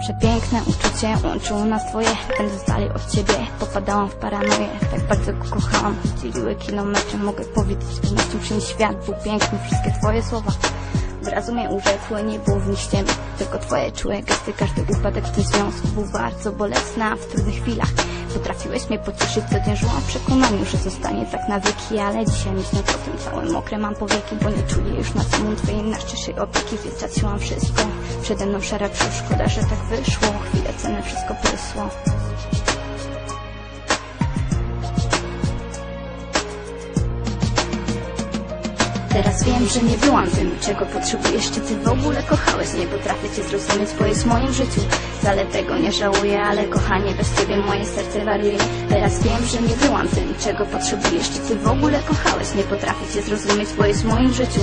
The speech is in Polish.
Przepiękne uczucie łączyło nas dwoje Będąc dalej od ciebie. Popadałam w paranoję Tak bardzo go kochałam, dzieliły kilometry Mogę powiedzieć z pewnością, że świat. Był piękny Wszystkie twoje słowa od razu mnie urzekły, nie było w nich ściemy Tylko twoje czułe gesty, każdy upadek w tym związku Był bardzo bolesny, a w trudnych chwilach Potrafiłeś mnie pocieszyć, co żyłam w przekonaniu, że zostanie tak na wieki Ale dzisiaj myślę o tym całym mokre mam powieki Bo nie czuję już na samą twojej najszczerszej opieki Więc wszystko, przede mną szara szkoda, że tak wyszło. Chwilę cenne wszystko prysło Teraz wiem, że nie byłam tym, czego potrzebujesz Czy ty w ogóle kochałeś? Nie potrafię cię zrozumieć, bo jest w moim życiu. Wcale tego nie żałuję, ale kochanie, bez ciebie moje serce wariuje Teraz wiem, że nie byłam tym, czego potrzebujesz Czy ty w ogóle kochałeś? Nie potrafię cię zrozumieć, bo jest w moim życiu